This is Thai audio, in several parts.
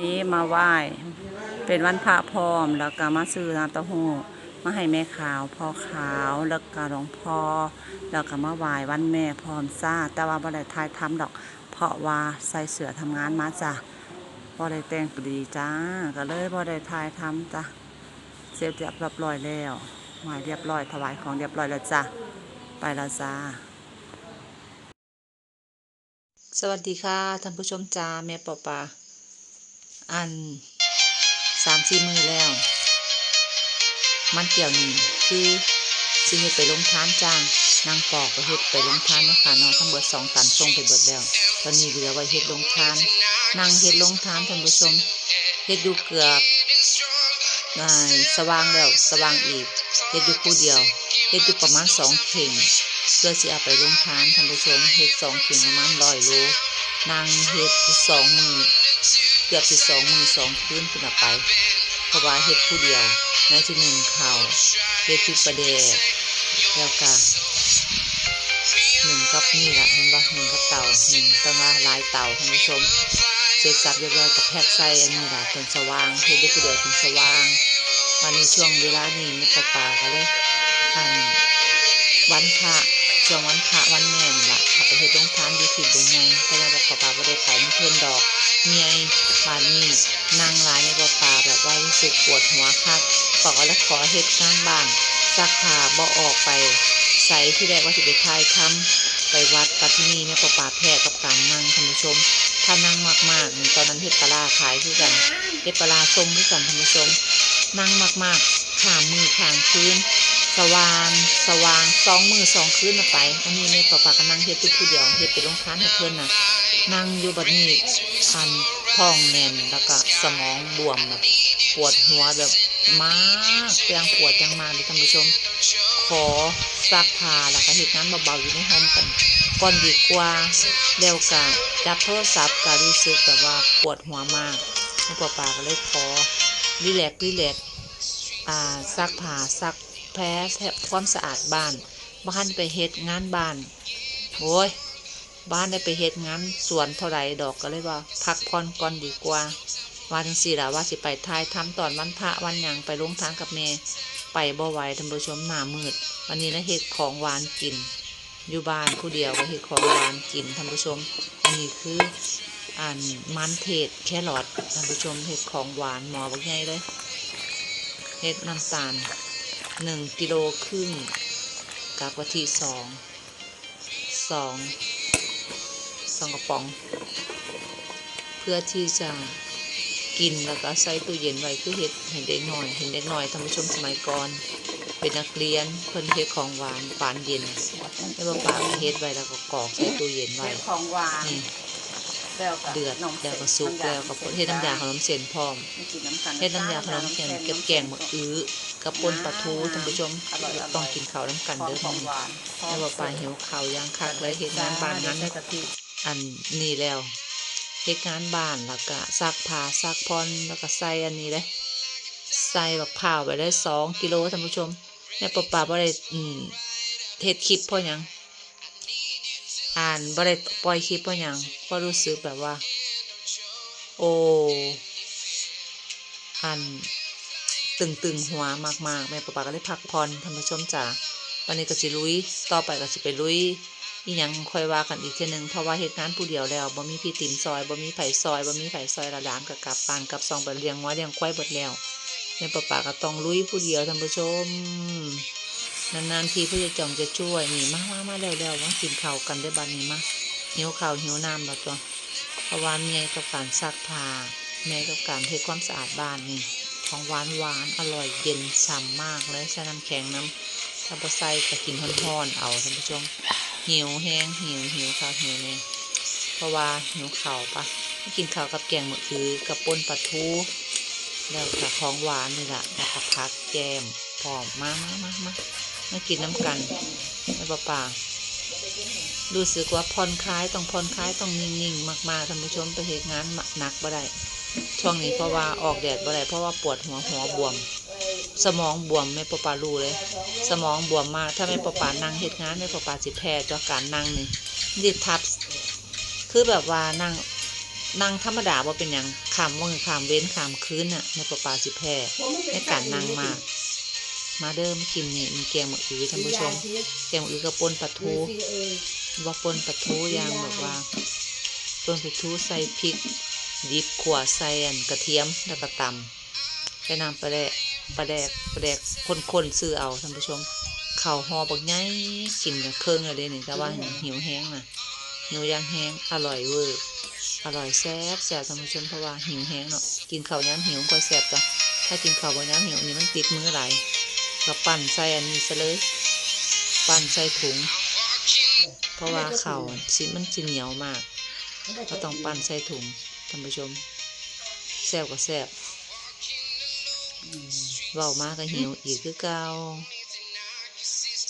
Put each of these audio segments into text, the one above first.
นี้มาไหว้เป็นวันพระพร้อม แล้วก็มาซื้อน้ำเต้าหู้มาให้แม่ขาวพ่อขาวแล้วก็หลวงพ่อแล้วก็มาไหว้วันแม่พร้อมซ่าแต่ว่าบ่ได้ทายทำดอก เพราะว่าใส่เสือทำงานมาจ้ะบ่ได้แต่งดีจ้าก็เลยบ่ได้ทายทำจ้ะเสร็จเรียบร้อยแล้วไหว้เรียบร้อยถวายของเรียบร้อยแล้วจ้ะไปแล้วจ้าสวัสดีค่ะท่านผู้ชมจ้าแม่ปอปา อันสามสี่มือแล้ว มันเกี่ยวนี่คือสิเฮ็ดไปลงทานจ้างนางปอกก็เฮ็ดไปลงทานเนาะค่ะเนาะทั้งเบิดสองตันส่งไปเบิดแล้ว ตอนนี้เหลือไว้เฮ็ดลงทานนางเฮ็ดลงทานท่านผู้ชมเฮ็ดอยู่เกือบสว่างแล้วสว่างอีกเฮ็ดอยู่คู่เดียวเฮ็ดอยู่ประมาณสองเข่งเพื่อสิเอาไปลงทานท่านผู้ชมเฮ็ดสองเข่งประมาณร้อยโลนางเฮ็ดสองมือ กือบสิสองมือสองคืนขึ้นไปเพราะว่าเฮ็ดผู้เดียวในที่หนึ่งเขาเฮ็ดจุดประเดแล้วก็หนึ่งกับนี่แหละเห็นปะหนึ่งกับเต่าหนึ่งต้องว่าหลายเต่าท่านผู้ชมเสร็จสับเรียบร้อยกับแพกไส้อันนี้แหละจนสว่างเฮ็ดได้ผู้เดียวจนสว่างวันนี้ช่วงเวลานี้ม่ประปาก็เลยอันวันพระช่วงวันพระวันแม่นี่ล่ะเขาไปเฮ็ดโรงทานอยู่ที่บุญใหญ่แต่ว่าขาป่าบ่ได้ไปมันเพิ่นดอก เมียบานนี้นางหลายในบ่ป่าแบบว่ารู้สึกปวดหัวคักขอแล้วขอเฮ็ดงานบ้านซักผ้าบ่ออกไปใส่ที่แรกว่าสิไปทายทำไปวัดปัตตานีเนี่ยป่าป่าแพ้กับการนั่งท่านผู้ชม ถ้านั่งมากๆตอนนั้นเฮ็ดปลาขายคือกันเฮ็ดปลาร้าส้มคือกันท่านผู้ชม นั่งมากๆขามือข้างคืนสว่างสว่างสองมือสองคืนน่ะไปอันนี้แม่ปะปาก็นั่งเฮ็ดอยู่ผู้เดียวเฮ็ดไปลงทานให้เพิ่อนน่ะ นั่งอยู่บัดนี้ คันท้องแน่นแล้วก็สมองบวมแบบปวดหัวแบบมากเตียงปวดจังมากเลยท่านผู้ชม ขอซักผ้าแล้วก็เฮ็ดงานเบาๆอยู่ในห้องกันก่อนดีกว่าแล้วก็จับโทรศัพท์ก็รู้สึกแบบว่าปวดหัวมากแม่ปะปาก็เลยขอรีแลกซ์รีแลกซ์อ่าซักผ้าซักแพ้แทบความสะอาดบ้านบ้านไปเฮ็ดงานบ้านโอ้ย บ้านได้ไปเฮ็ดงานสวนเท่าไหร่ดอกก็เลยว่า พักผ่อนก่อนดีกว่า ว่าจังสี่ล่ะว่าสิไปทายทำตอนวันพระวันหยังไปลงทางกับแม่ไปบ่ไหวท่านผู้ชมหน้ามืด วันนี้นะเฮ็ดของหวานกิน อยู่บ้านผู้เดียวก็เฮ็ดของหวานกินท่านผู้ชม อันนี้คืออ่านมันเทศแครอทท่านผู้ชมเฮ็ดของหวานหมอบักใหญ่เลยเฮ็ดน้ำตาลหนึ่งกิโลครึ่งกับกะทิสองสอง สองกระป๋อง เพื่อที่จะกินแล้วก็ใส่ตู้เย็นไว้คือเห็ดเห็นเด็กหน่อย เห็นเด็กหน่อยท่านผู้ชมสมัยก่อน เป็นนักเรียนเพิ่นเฮ็ดของหวานปานเย็นแล้วบ่ปาเฮ็ดไว้แล้วก็กรอกใส่ตู้เย็นไว้เป็นของหวานนี่แล้วก็เดือดนมแล้วก็ซุปแล้วก็เฮ็ดน้ำยาขนมเส้นพร้อมไม่กินน้ำกันเฮ็ดน้ำยาขนมเส้นเก็บแกงมะอื้อกับปนปลาทูท่านผู้ชมต้องกินข้าวน้ำกันของเด้อขพี่องน้องหวานแล้วบ่ปลาหิวข้าวย่างคักเลยเฮ็ดงานบ้านนั้นได้กะทิ อันนี้แล้วเฮ็ดงานบ้านแล้วก็ซักผ้าซักพรแล้วก็ใส่อันนี้เลยใส่บักพร้าวไปได้สองกิโลท่านผู้ชมแม่ปะปาบ่ได้อืมเฮ็ดคลิปเพราะยังอ่านบ่ได้ปล่อยคลิปเพราะยังเพราะรู้สึกแบบว่า โอ้อันตึงๆหัวมากๆแม่ปะปาก็เลยพักผ่อนท่านผู้ชมจ๋าวันนี้ก็สิลุยต่อไปก็สิไปลุย อีหยังค่อยว่ากันอีกทีหนึ่งเพราะว่าเหตุงานผู้เดียวแล้วบ่มีพี่ติ๋มซอยบ่มีไผ่ซอยบ่มีไผ่ซอยละหลานกับกลับปานกับซองไปเลี้ยงงัวเลี้ยงควายเบิดแล้วแม่ป้าป๋าก็ต้องลุยผู้เดียวท่านผู้ชมนานๆทีผู้ใหญ่จ่องจะช่วยนี่มามามาเร็วๆมากินข้าวกันได้บัดนี้มาหิวข้าวหิวน้ำแล้วตัวเพราะว่าเมียกับการซักผ้าแม่กับการเทความสะอาดบ้านนี่ของหวานหวานอร่อยเย็นฉ่ำมากเลยใส่น้ำแข็งน้ำถ้าบ่ใส่ก็กินร้อนๆเอาท่านผู้ชม หิวแห้งหิวหิวค่ะหิวเนี่ยเพราะว่าหิวข่าวปะไม่กินข้าวกับแกงมะอือกับป่นปลาทูแล้วกับของหวานนี่แหละแล้วก็พักแกมพร้อมมามามามามากินน้ำกันไม่ป่าป่ารู้สึกว่าผ่อนคลายต้องผ่อนคลายต้องนิ่งๆมากๆท่านผู้ชมไปเหตุงานหนักบ่ได้ช่วงนี้เพราะว่าออกแดดบ่ได้เพราะว่าปวดหัวหัวบวม สมองบวมไม่ปะปารู้เลย สมองบวมมากถ้าไม่ปะปานั่งเหตุงานไม่ปะปาสิแพ้จากการนั่งนี่ดิทับ คือแบบว่านั่งนั่งธรรมดาบ่าเป็นหยังขามมือขามเว้นขามคืนน่ะแม่ปลาปาสิแพ้ในการนั่งมาก มาเดิมกินนี่มีแกงหมะอือท่านผู้ชมแกงหมะอือกระปนปลาทูว่าปนปลาทูอย่างแบบว่าปนปลาทูใส่พริกดิบขั่วใส่อันกระเทียมแล้วก็ตำใส่น้ำปลาแดก ปลาแดกปลาแดกคนๆซื้อเอาท่านผู้ชมเข้าห่อบักใหญ่กินกับเครื่องอะไรนี่แต่ว่าหิวแห้งน่ะหิวย่างแห้งอร่อยเวอร์อร่อยแซ่บแซ่บท่านผู้ชมเพราะว่าหิวแห้งเนาะกินข้าวย้ำหิวก็แซ่บจ้ะถ้ากินข้าวบ่ย้ำหิวอันนี้มันติดมือไหลายก็ปั่นใส่อันนี้ซะเลย ปั่นใส่ถุง เพราะว่าเขาวชิ้นมันจะเหนียวมากก็ต้องปั้นใส่ถุงท่านผู้ชมแซ่บก็แซ่บ เบามากก็หิวอีกคือเก่า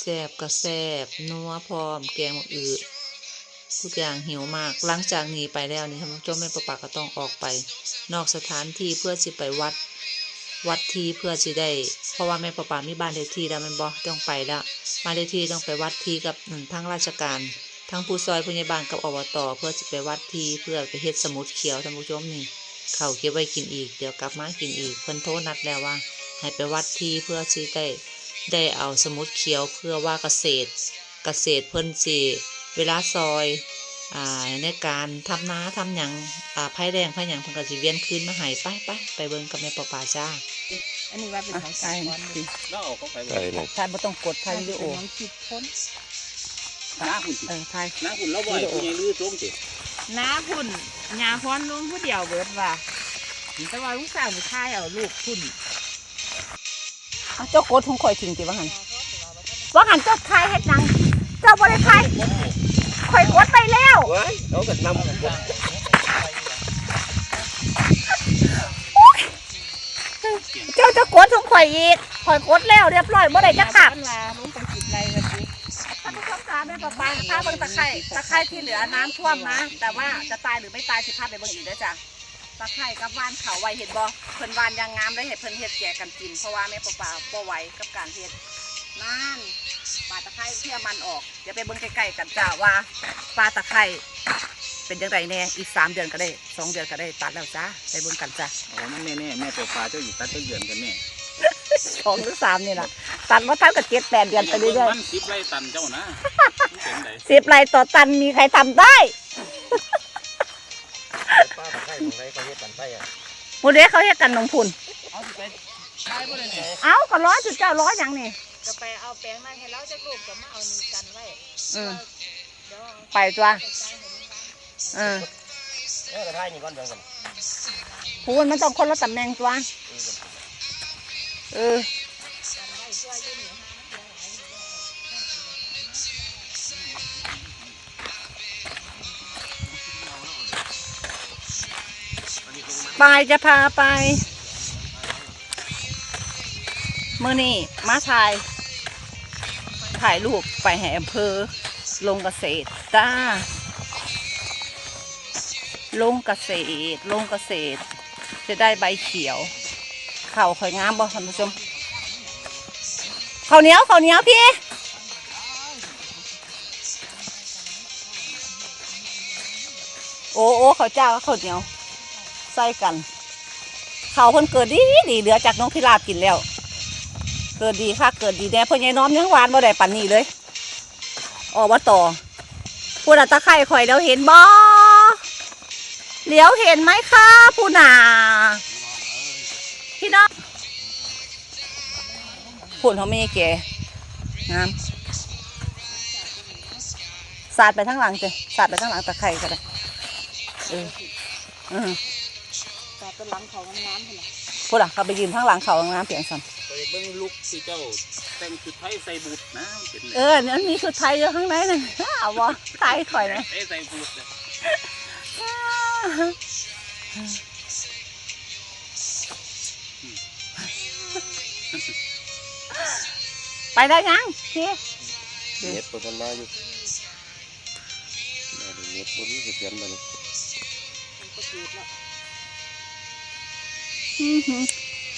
แซบก็แซบนัวพร้อม แกงมะอือทุกอย่างหิวมากหลังจากนี้ไปแล้วนี่ท่านผู้ชมแม่ประปาก็ต้องออกไป นอกสถานที่เพื่อจะไปวัด วัดที่เพื่อจะได้ เพราะว่าแม่ประปามีบ้านเลขที่แล้วมันบอต้องไปแล้วบ้านเลขที่ต้องไปวัดที่กับทั้งราชการ ทั้งผู้ซอยผู้ใหญ่บ้านกับอบตเพื่อจะไปวัดที่เพื่อไปเฮ็ดสมุดเขียวท่านผู้ชมนี่ เขาวเก็บไว้กินอีก เดี๋ยวกลับมากินอีกเพิ่นโทรนัดแล้วว่า ให้ไปวัดที่เพื่อสิได้ได้เอาสมุดเขียวเพื่อว่าเกษตร เกษตรเพิ่นสิเวลาซอยอ่าในการทำนาทำหยังอ่าภัยแรงภัยหยังเพิ่นก็สิเวียนคืนมาให้ไปไปไปเบิ่งกับแม่ปอปาจ้าอันนี้ว่าเป็นของสายนะแล้วเอาเข้าไปใช่เลยถ่ายบ่ต้องกดถ่ายวิดีโอ น้องคิดพ้นห น้าหุ่นสิเออถ่ายหน้าหุ่นแล้วบ่อยคุณยายลื้อตรงสิน้าหุ่นยาพ้อนลุงผู้เดียวเบิดว่าแต่ว่าลูกสาวผู้ชายเอาลูกหุ่นเอาเจ้ากดของข่อยทิ้งติว่าหั่นว่าหั่นเจ้าทายเฮ็ดหยังเจ้าบ่ได้ทายข่อยกดไปแล้วว้ายเขาก็นำเจ้าจะกดของข่อยอีกข่อยกดแล้วเรียบร้อยบ่ได้จะขับลาลุงไปกินอะไรกันดิท่านผู้ ชมจ๋าแม่ปะปาถ้าเบิ่งตะไคร่ตะไคร่ที่เหลือน้ำท่วมนะ แต่ว่าจะตายหรือไม่ตายสิพาไปเบิ่งอีกเด้อจ้ะตะไคร่กับว่านเขาไว้เห็นบ่เพิ่นว่านยางงามได้เห็ดเพิ่นเฮ็ดแจกกันกิน เพราะว่าแม่ปะปาบ่ไหวกับการเฮ็ดนั่นปลาตะไคร่เที่ยมันออกเดี๋ยวไปเบิ่งใกล้ๆกันจ้ะว่าปลาตะไคร่เป็นจังไดแน่อีกสามเดือนก็ได้สองเดือนก็ได้ตัดแล้วจ้ะไปเบิ่งกันจ้ะโอ้นั่นแน่แน่แม่ตัวปลาเจ้าอยู่ตัดต้นเดือนกันแม่สองหรือสามนี่ล่ะ ตัดมาเท่ากับเจ็ดแปดเดือนไปเรื่อยมันสิบไร่ตันเจ้านะเป็นไดๆ สิบไร่ต่อตันมีใครทำได้ป้าตะไคร้ของไรเขาเฮ็ดกันไส้อะหมูเด็กเขาเฮ็ดกันหนองพุ่นเอาสิไปใช้บ่ได้เนี่ยเอ้าก็ร้อยจุดเจ้าร้อยอย่างนี่ก็ไปเอาแปลงนั้นให้เราจะลูกก็มาเอานี่กันไว้อืมเดี๋ยวไปจ้ะจะใช้ให้มันบ้างเออเออกระทายนี่ก่อนเบิ่งกันพูนมันต้องคนละตำแหน่งตัวเออ ไปจะพาไปเมื่อนี้มาถ่าย ถ่ายรูปไปให้อำเภอ ลงเกษตรจ้า ลงเกษตร ลงเกษตร จะได้ใบเขียว เข่าวข่อยงามบ่ท่านผู้ชมข้าวเหนียวข้าวเหนียวพี่โอ้โอ้ข้าวเจ้ากับข้าวเหนียว ส่กันเขาวเพิ่นเกิดดีดีเหลือจากน้องพิราบกินแล้ว เกิดดีค่ะเกิดดีแน่พ่อใหญ่น้อมยังหวานบ่ได้ปันนี้เลยออกว่าต่อพูดอะตะไคร่ข่อยเดี๋ยวเห็นบ่เหลียวเห็นไหมคะผู้หนาพี่น้องพูดเขาไม่แก่งามสาดไปทั้งหลังจ้ะสาดไปทั้งหลังตะไคร่ก็ได้เอออือ ต่เป็นหลังเขาน้ำๆเท่าไหร่พูดอะเขาไปยืนข้างหลังเขาห้องน้ำเปลี่ยนสันไปเบิ่งลูกที่เจ้าแต่งชุดไทยใส่บูทนะเป็นเออนั่นมีชุดไทยอยู่ข้างในนั่นเอาวะไทยข่อยนะไอ้ใส่บูทเนี่ยไปได้ยังพี่เน็ตบนทันมาอยู่แม่ดูเน็ตบนนี้สิเขียนมานี่อื้อหือ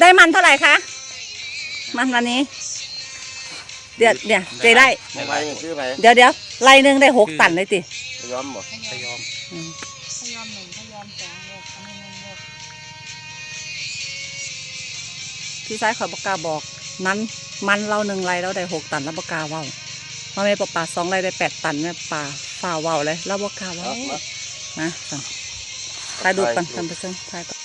ได้มันเท่าไหร่คะ มันวันนี้ เดี๋ยวเดี๋ยวเจไล่ไม่ไปซื้อไปเดี๋ยวเดี๋ยวไล่หนึ่งได้หกตันเลยติยอมบ่พยอมพยอมหนึ่งพยอมสองหกอันนี้หนึ่งหกพี่ชายขอยบกล้าบอกนั้นมันเราหนึ่งไรเราได้หกตันแล้วบกล้าเว้ามาแม่ปะปาสองไรได้แปดตันแม่ปลาฝ่าเว้าเลยแล้วบกล้าเว้าเอามามาสั่งถ่ายดูปกันท่านผู้ชมถ่ายก่อน